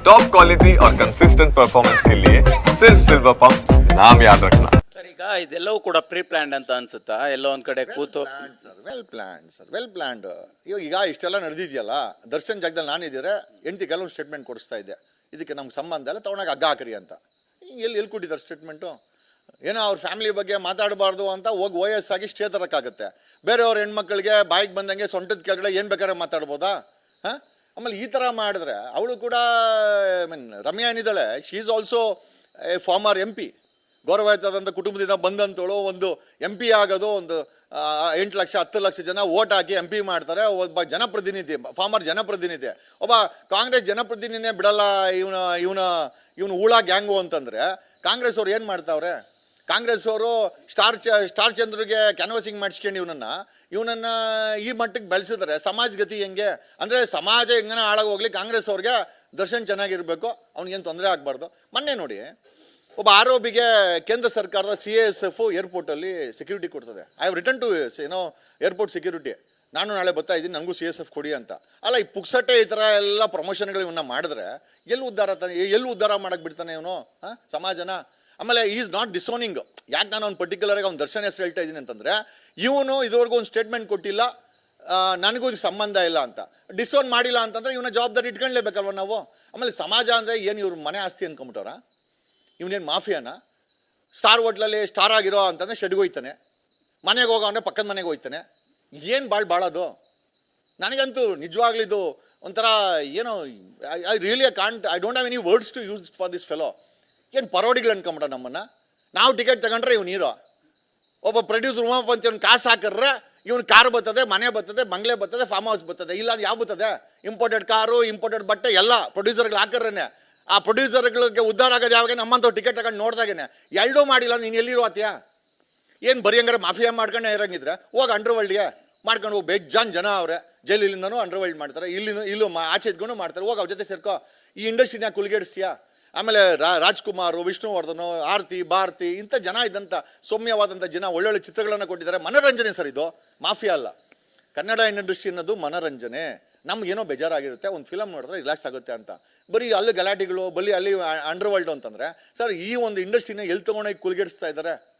Top quality और consistent performance के लिए सिर्फ सिल्वर पंप नाम याद रखना ಸರ್ ಈಗ ಇದೆಲ್ಲವೂ ಕೂಡ ಪ್ರೀ ಪ್ಲಾನ್ಡ್ ಅಂತ ಅನ್ಸುತ್ತಾ ಎಲ್ಲೋ ಒಂದ್ ಕಡೆ ಕೂತು sir well planned sir well planned ಇವಾಗ ಈಗ ಇಷ್ಟೆಲ್ಲ ನಡೆದಿದೆಯಲ್ಲ ದರ್ಶನ್ ಜಾಗದಲ್ಲಿ ನಾನಿದ್ದೀರೆ ಎಂಟಿ ಕೆಲವೊಂದು ಸ್ಟೇಟ್ಮೆಂಟ್ ಕೊಡಿಸ್ತಾ ಇದ್ದೆ ಇದಕ್ಕೆ ನಮ್ಗೆ ಸಂಬಂಧ ಇಲ್ಲ ತಗೊಂಡಾಗ ಹಗ್ಗ ಹಾಕ್ರಿ ಅಂತ ಎಲ್ಲಿ ಎಲ್ಲಿ ಕೊಟ್ಟಿದ್ದಾರೆ ಸ್ಟೇಟ್ಮೆಂಟು ಏನೋ ಅವ್ರ ಫ್ಯಾಮಿಲಿ ಬಗ್ಗೆ ಮಾತಾಡಬಾರ್ದು ಅಂತ ಹೋಗಿ ವಯಸ್ಸಾಗಿ ಸ್ಟೇ ತರಕ್ಕಾಗತ್ತೆ ಬೇರೆಯವ್ರ ಹೆಣ್ಮಕ್ಳಿಗೆ ಬಾಯಿಗೆ ಬಂದಂಗೆ ಸೊಂಟದ ಕೆಳಗಡೆ ಏನು ಬೇಕಾದ್ರೆ ಮಾತಾಡ್ಬೋದಾ ಹಾಂ ಆಮೇಲೆ ಈ ಥರ ಮಾಡಿದ್ರೆ ಅವಳು ಕೂಡ I mean Ramya ಏನಿದ್ದಾಳೆ she is also a former M P ಗೌರವಾಯುತವಾದಂಥ ಕುಟುಂಬದಿಂದ ಬಂದಂಥಳು ಒಂದು ಎಂ ಪಿ ಆಗೋದು, ಒಂದು ಎಂಟು ಲಕ್ಷ, ಹತ್ತು ಲಕ್ಷ ಜನ ಓಟ್ ಹಾಕಿ ಎಂ ಪಿ ಮಾಡ್ತಾರೆ. ಒಬ್ಬ ಜನಪ್ರತಿನಿಧಿ ಫಾರ್ಮರ್ ಜನಪ್ರತಿನಿಧಿ. ಒಬ್ಬ ಕಾಂಗ್ರೆಸ್ ಜನಪ್ರತಿನಿಧಿನೇ ಬಿಡಲ್ಲ, ಇವನ ಇವನ, ಇವನು ಹೂಳ ಗ್ಯಾಂಗು ಅಂತಂದರೆ, ಕಾಂಗ್ರೆಸ್ ಅವ್ರು ಏನು ಮಾಡ್ತಾವ್ರೆ? ಕಾಂಗ್ರೆಸ್ ಅವರು ಸ್ಟಾರ್ ಚ, ಸ್ಟಾರ್ ಚಂದ್ರಿಗೆ ಕ್ಯಾನ್ವಸಿಂಗ್ ಮಾಡಿಸ್ಕೊಂಡು ಇವನನ್ನ ಇವನನ್ನ ಈ ಮಟ್ಟಕ್ಕೆ ಬೆಳೆಸಿದ್ರೆ. ಸಮಾಜ ಗತಿ ಹೆಂಗೆ? ಅಂದರೆ ಸಮಾಜ ಹೆಂಗನ ಹಾಳಾಗಿ ಹೋಗ್ಲಿ, ಕಾಂಗ್ರೆಸ್ ಅವ್ರಿಗೆ ದರ್ಶನ್ ಚೆನ್ನಾಗಿರ್ಬೇಕು, ಅವ್ನಿಗೇನು ತೊಂದರೆ ಆಗಬಾರ್ದು. ಮೊನ್ನೆ ನೋಡಿ, ಒಬ್ಬ ಆರೋಪಿಗೆ ಕೇಂದ್ರ ಸರ್ಕಾರದ ಸಿ ಎಸ್ ಎಫ್ ಏರ್ಪೋರ್ಟಲ್ಲಿ ಸೆಕ್ಯೂರಿಟಿ ಕೊಡ್ತದೆ. ಐ ಹ್ಯಾವ್ ರಿಟರ್ನ್ ಟು ಏನೋ ಏರ್ಪೋರ್ಟ್ ಸೆಕ್ಯೂರಿಟಿ. ನಾನು ನಾಳೆ ಬರ್ತಾ ಇದ್ದೀನಿ ನನಗೂ ಸಿ ಎಸ್ ಎಫ್ ಕೊಡಿ ಅಂತ. ಅಲ್ಲ, ಈ ಪುಕ್ಸಟ್ಟೆ ಈ ಥರ ಎಲ್ಲ ಪ್ರಮೋಷನ್ಗಳು ಇವನ್ನ ಮಾಡಿದ್ರೆ ಎಲ್ಲಿ ಉದ್ಧಾರ ತಾನೆ ಎಲ್ಲಿ ಉದ್ಧಾರ ಮಾಡಕ್ಕೆ ಬಿಡ್ತಾನೆ ಇವನು? ಹಾಂ? ಸಮಾಜನ? ಆಮೇಲೆ ಈಸ್ ನಾಟ್ ಡಿಸೋನಿಂಗ್ ಯಾಕೆ ನಾನು ಅವ್ನು ಪರ್ಟಿಕ್ಯುಲರಾಗಿ ಅವ್ನು ದರ್ಶನ ಹೆಸರು ಹೇಳ್ತಾ ಇದ್ದೀನಿ ಅಂತಂದರೆ, ಇವನು ಇದುವರೆಗೂ ಒಂದು ಸ್ಟೇಟ್ಮೆಂಟ್ ಕೊಟ್ಟಿಲ್ಲ ನನಗೂ ಇದು ಸಂಬಂಧ ಇಲ್ಲ ಅಂತ. ಡಿಸೋನ್ ಮಾಡಿಲ್ಲ ಅಂತಂದ್ರೆ ಇವನ ಜವಾಬ್ದಾರಿ ಇಟ್ಕೊಳ್ಳೇಬೇಕಲ್ವ ನಾವು? ಆಮೇಲೆ ಸಮಾಜ ಅಂದರೆ ಏನು ಇವ್ರ ಮನೆ ಆಸ್ತಿ ಅನ್ಕೊಂಬಿಟ್ಟವ್ರ? ಇವನೇನು ಮಾಫಿಯಾನ? ಸ್ಟಾರ್ ಹೋಟ್ಲಲ್ಲಿ ಸ್ಟಾರ್ ಆಗಿರೋ ಅಂತಂದ್ರೆ ಶೆಡ್ಗೆ ಹೋಯ್ತಾನೆ. ಮನೆಗೆ ಹೋಗೋ ಅಂದರೆ ಪಕ್ಕದ ಮನೆಗೆ ಹೋಯ್ತಾನೆ. ಏನು ಭಾಳ ಬಾಳೋದು? ನನಗಂತೂ ನಿಜವಾಗ್ಲೂ ಇದು ಒಂಥರ ಏನೋ I really can't I don't have any words to use for this fellow ಏನು ಪರೋಡಿಗಳು ಅನ್ಕೊಂಬಿಡ ನಮ್ಮನ್ನು? ನಾವು ಟಿಕೆಟ್ ತಗೊಂಡ್ರೆ ಇವ್ನು ಹೀರೋ ಒಬ್ಬ ಪ್ರೊಡ್ಯೂಸರ್ ಉಮಾಪಂತಿ ಅವ್ನು ಕಾಸು ಹಾಕಿದ್ರೆ ಇವ್ನು ಕಾರ್ ಬರ್ತದೆ, ಮನೆ ಬರ್ತದೆ, ಬಂಗ್ಲೆ ಬರ್ತದೆ ಫಾರ್ಮ್ ಹೌಸ್ ಬರ್ತದೆ. ಇಲ್ಲ ಅದು ಯಾವ ಬರ್ತದೆ? ಇಂಪೋರ್ಟೆಡ್ ಕಾರು ಇಂಪೋರ್ಟೆಡ್ ಬಟ್ಟೆ, ಎಲ್ಲ ಪ್ರೊಡ್ಯೂಸರ್ಗಳು ಹಾಕಿರ್ರೇನೆ. ಆ ಪ್ರೊಡ್ಯೂಸರ್ಗಳಿಗೆ ಉದ್ಧಾರ ಆಗೋದು ಯಾವಾಗ ನಮ್ಮಂಥವ್ರು ಟಿಕೆಟ್ ತಗೊಂಡು ನೋಡಿದಾಗೇನೆ. ಎರಡೂ ಮಾಡಿಲ್ಲ, ನೀನು ಎಲ್ಲಿರೋ ಆತ್ಯಾ? ಏನು ಬರೀ ಹಂಗಾರೆ ಮಾಫಿಯಾ ಮಾಡ್ಕೊಂಡೆ ಇರೋಂಗಿದ್ರೆ? ಹೋಗಿ ಅಂಡರ್ ವರ್ಲ್ಡ್ಗೆ ಮಾಡ್ಕೊಂಡು ಹೋಗಿ ಬೇಜಾನ್ ಜನ ಅವ್ರೆ. ಜೈಲಿಂದನೂ ಅಂಡರ್ ವರ್ಲ್ಡ್ ಮಾಡ್ತಾರೆ ಇಲ್ಲಿಂದ ಇಲ್ಲೂ ಮಾ ಆಚೆ ಇದ್ಕೊಂಡು ಮಾಡ್ತಾರೆ. ಹೋಗಿ ಅವ್ರ ಜೊತೆ ಸೇರ್ಕೋ. ಈ ಇಂಡಸ್ಟ್ರಿನ ಕುಲ್ಗೇಡಿಸ್ತೀಯಾ ಆಮೇಲೆ ರಾಜ್ಕುಮಾರ್, ವಿಷ್ಣುವರ್ಧನ್, ಆರತಿ, ಭಾರತಿ, ಇಂಥ ಜನ ಇದ್ದಂಥ ಸೌಮ್ಯವಾದಂಥ ಜನ, ಒಳ್ಳೊಳ್ಳೆ ಚಿತ್ರಗಳನ್ನು ಕೊಟ್ಟಿದ್ದಾರೆ. ಮನೋರಂಜನೆ ಸರ್ ಇದು. ಮಾಫಿಯಾ ಅಲ್ಲ. ಕನ್ನಡ ಇಂಡಸ್ಟ್ರಿ ಅನ್ನೋದು ಮನೋರಂಜನೆ. ನಮ್ಗೇನೋ ಬೇಜಾರಾಗಿರುತ್ತೆ. ಒಂದು ಫಿಲಮ್ ನೋಡಿದ್ರೆ ರಿಲ್ಯಾಕ್ಸ್ ಆಗುತ್ತೆ ಅಂತ. ಬರೀ ಅಲ್ಲಿ ಗಲಾಟೆಗಳು ಬಲಿ ಅಲ್ಲಿ ಅಂಡರ್ ಅಂತಂದರೆ ಅಂತಂದ್ರೆ ಸರ್ ಈ ಒಂದು ಇಂಡಸ್ಟ್ರಿನ ಎಲ್ಲಿ ತೊಗೊಂಡೋಗಿ ಕುಲ್ಗೆಡಿಸ್ತಾ ಇದ್ದಾರೆ?